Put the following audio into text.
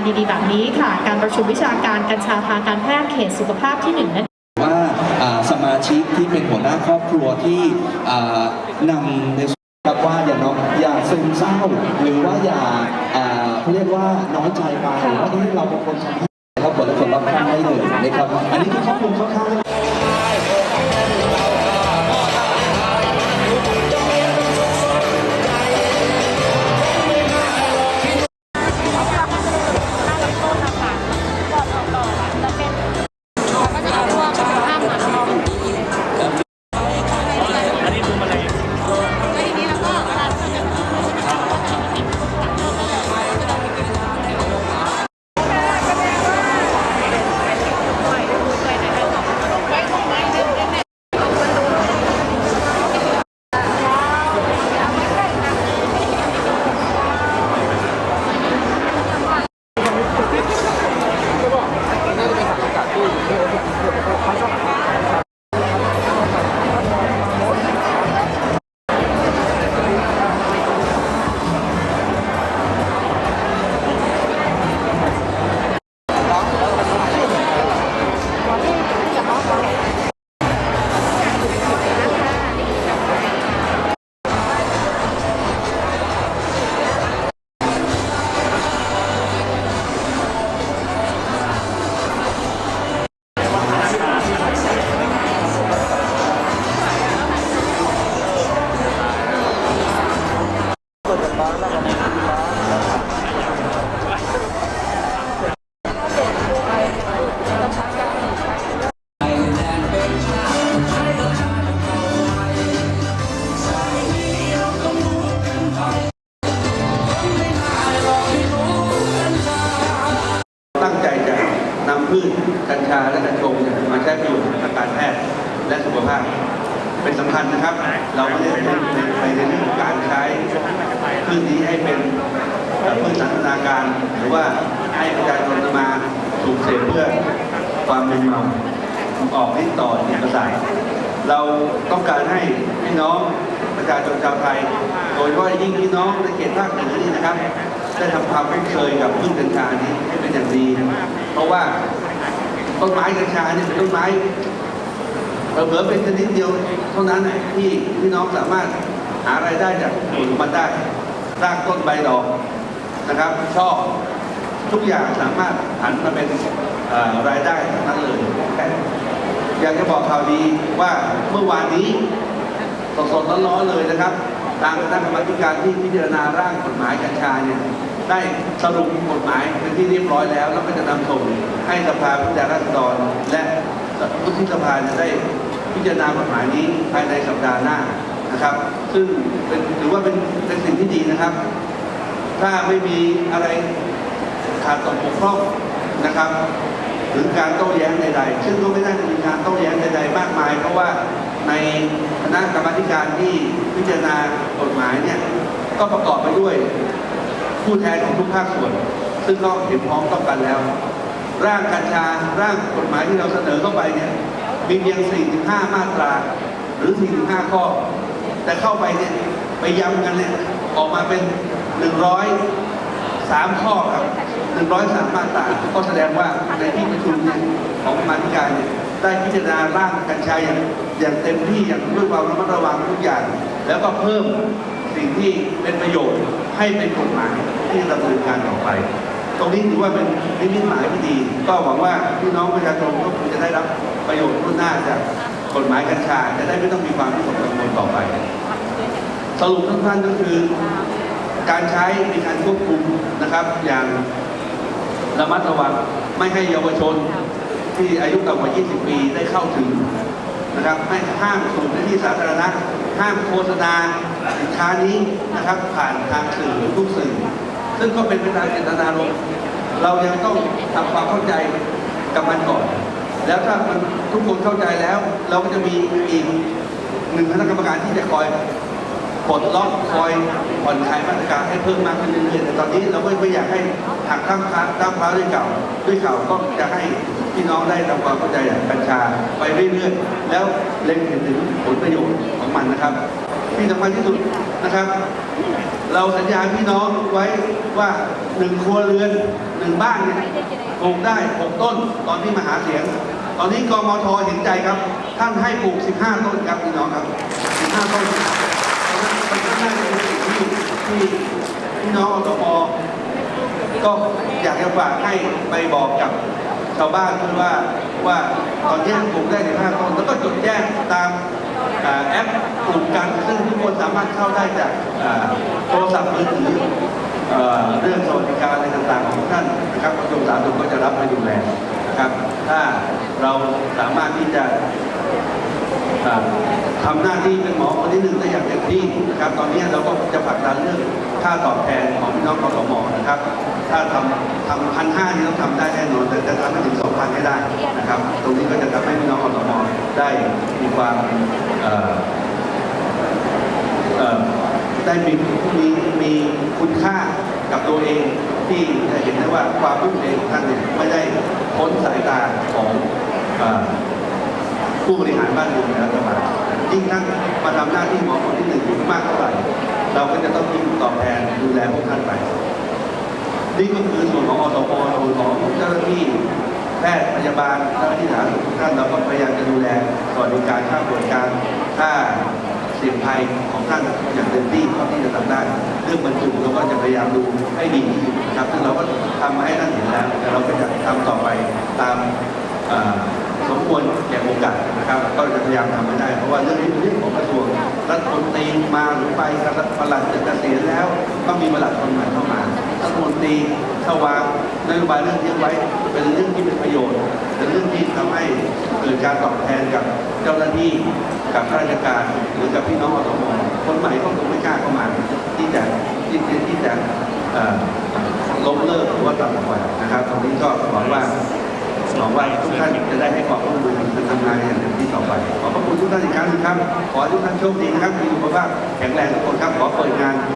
งานดีๆ แบบนี้ค่ะ การประชุมวิชาการกัญชาทางการแพทย์เขตสุขภาพที่1นั่นว่าอ่าสมาชิกที่เป็นหัวหน้าครอบครัวที่นำในส่วนครับว่าอย่าน้องอย่าซึมเศร้า หรือว่าอย่าเขาเรียกว่าน้อยใจไปว่าเอ๊ะเราเป็นคนทำให้เราผลผลลัพธ์ได้เลยนะครับ อันนี้คือข้อมูลค่อนข้าง กัญชาและกัญชงเนี่ยมาใช้ประโยชน์ทางการแพทย์และสุขภาพ เป็นสำคัญนะครับ เราไม่ได้เน้นไปในเรื่องของการใช้พืชนี้ให้เป็นพืชสันทนาการ หรือว่าให้ประชาชนมาสูบเสพเพื่อความมึนเมาออกฤทธิ์ต่อจิตประสาทเราต้องการให้พี่น้องประชาชนชาวไทย โดยเฉพาะยิ่งพี่น้องในเขตภาคเหนือนี่นะครับ ได้ทำความคุ้นเคยกับพืชกัญชานี้ให้เป็นอย่างดี เพราะว่า ต้นไม้กัญชาเนี่ยเป็นต้นไม้เผลอเป็นชนิดเดียวเท่านั้นที่พี่น้องสามารถหารายได้จากผลมันได้รากต้นใบดอกนะครับชอบทุกอย่างสามารถหันมาเป็นรายได้ทั้งนั้นเลยอยากจะบอกข่าวดีว่าเมื่อวานนี้สดๆร้อนๆเลยนะครับ ทางคณะกรรมการที่พิจารณาร่างกฎหมายกัญชาเนี่ย ได้สรุปกฎหมายเป็นที่เรียบร้อยแล้ว แล้วก็จะนำส่งให้สภาผู้แทนราษฎรและวุฒิสภาจะได้พิจารณากฎหมายนี้ภายในสัปดาห์หน้านะครับ ซึ่งเป็นถือว่าเป็นเป็นสิ่งที่ดีนะครับ ถ้าไม่มีอะไรขาดตกบกพร่องนะครับหรือการโต้แย้งใดๆ ซึ่งก็ไม่น่าจะมีการโต้แย้งใดๆ มากมาย เพราะว่าในคณะกรรมการที่พิจารณากฎหมายเนี่ยก็ประกอบไปด้วย ผู้แทนของทุกภาคส่วน ซึ่งก็เห็นพ้องต้องกันแล้ว ร่างกัญชาร่างกฎหมายที่เราเสนอเข้าไปเนี่ยมีเพียง 45 มาตรา หรือ 45 ข้อ แต่เข้าไปเนี่ยไปย้ำกันเนี่ยออกมาเป็น 100สามข้อครับหนึ่งร้อยสามมาตรา ก็แสดงว่าในที่ประชุมเนี่ยของมาธิการเนี่ยได้พิจารณาร่างกัญชาอย่างอย่างเต็มที่อย่างด้วยความระมัดระวังทุกอย่าง แล้วก็เพิ่ม สิ่งที่เป็นประโยชน์ให้เป็นกฎหมายที่ดำเนินการต่อไป ตรงนี้ถือว่าเป็นนิมิตหมายที่ดี ก็หวังว่าพี่น้องประชาชนก็คงจะได้รับประโยชน์รุ่นหน้าจากกฎหมายกัญชาจะได้ไม่ต้องมีความวิตกกังวลต่อไป สรุปสั้นๆก็คือการใช้มีการควบคุมนะครับ อย่างระมัดระวังไม่ให้เยาวชนที่อายุต่ำกว่า 20 ปีได้เข้าถึง นะครับให้ห้ามสูบในที่สาธารณะ ห้ามโฆษณาสินค้านี้นะครับผ่านทางสื่อทุกสื่อ ซึ่งก็เป็นไปตามเจตนารมณ์เรายังต้องทำความเข้าใจกับมันก่อน แล้วถ้ามันทุกคนเข้าใจแล้ว เราก็จะมีอีกหนึ่งคณะกรรมการที่จะคอยปลดล็อกคอยผ่อนคลายมาตรการให้เพิ่มมากขึ้นเรื่อยๆแต่ตอนนี้เราก็ไม่อยากให้หักข้ามพระตั้งพระด้วยเก่าด้วยเก่าก็จะให้ พี่น้องได้ทำความเข้าใจกับกัญชาไปเรื่อยๆ แล้วเล็งเห็นถึงผลประโยชน์ของมันนะครับ ที่สำคัญที่สุดนะครับ เราสัญญาพี่น้องไว้ว่าหนึ่งครัวเรือนหนึ่งบ้านเนี่ยปลูกได้หกต้นตอนที่มาหาเสียง ตอนนี้กมทเห็นใจครับ ท่านให้ปลูก 15 ต้นครับพี่น้องครับ 15 ต้นมันก็น่าจะเป็นสิ่งที่ที่พี่น้องอสมก็อยากจะฝากให้ไปบอกกับ ชาวบ้านด้วยว่าว่าตอนนี้ปลูกได้ในภาคต้นแล้วก็จดแจ้งตามอแอปปลูกกันซึ่งทุกคนสามารถเข้าได้จากโทรศัพท์มือถือเรื่องสวัสดิการอะไรต่างๆของท่านนะครับกระทรวงสาธารณสุขก็จะรับไปดูแลนะครับถ้าเราสามารถที่จะอ่าทำหน้าที่เป็นหมอคนที่หนึ่งได้อย่างเต็มที่นะครับตอนนี้เราก็จะผลักดันเรื่องค่าตอบแทนของพี่น้องกสมนะ ถ้าทำทำพันห้านี่ต้องทำได้แน่นอน แต่จะทำให้ถึงสองพันให้ได้นะครับ ตรงนี้ก็จะทำให้พี่น้องกสมได้มีความได้มีมีมีคุณค่ากับตัวเองที่จะเห็นได้ว่าความรุ่งเรืองของท่านเนี่ยไม่ได้พ้นสายตาของอผู้บริหารบ้านเมืองในรัฐบาลยิ่งท่านมาทำหน้าที่หมอคนที่หนึ่งมากเท่าไหร่ เราก็จะต้องยิ่งตอบแทนดูแลพวกท่านไป นี่ก็คือส่วนของอสมส่วนของเจ้าหน้าที่แพทย์พยาบาลเจ้าหน้าที่สาธารณสุขทุกท่านเราก็พยายามจะดูแลสวัสดิการค่าบริการค่าเสี่ยงภัยของท่านอย่างเต็มที่เท่าที่จะทำได้ เรื่องบรรจุเราก็จะพยายามดูให้ดีที่สุดนะครับซึ่งเราก็ทำมาให้ท่านเห็นแล้วแต่เราก็จะทำต่อไปตามสมควรแก่โอกาสนะครับ ก็จะพยายามทำให้ได้ เพราะว่าเรื่องนี้เป็นเรื่องของกระทรวงรัฐมนตรีมาหรือไปประหลัดจะเกษียณแล้ว ก็มีประหลัดคนใหม่เข้ามา มนตรีถ้าวางนโยบายเรื่องนี้ไว้ เป็นเรื่องที่เป็นประโยชน์ เป็นเรื่องที่ทำให้เกิดการตอบแทนกับเจ้าหน้าที่กับข้าราชการหรือกับพี่น้องอสมคนใหม่ก็คงไม่กล้าเข้ามาที่จะที่จะที่จะล้มเลิกหรือว่าตัดออกไปนะครับตรงนี้ก็หวังว่าหวังว่าทุกท่านจะได้ให้ความร่วมมือในทำงานอย่างเต็มที่ต่อไป ขอบพระคุณทุกท่านอีกครั้งหนึงครับ ขอทุกท่านโชคดีนะครับมีสุขภาพแข็งแรงทุกคนครับ ขอเปิดงาน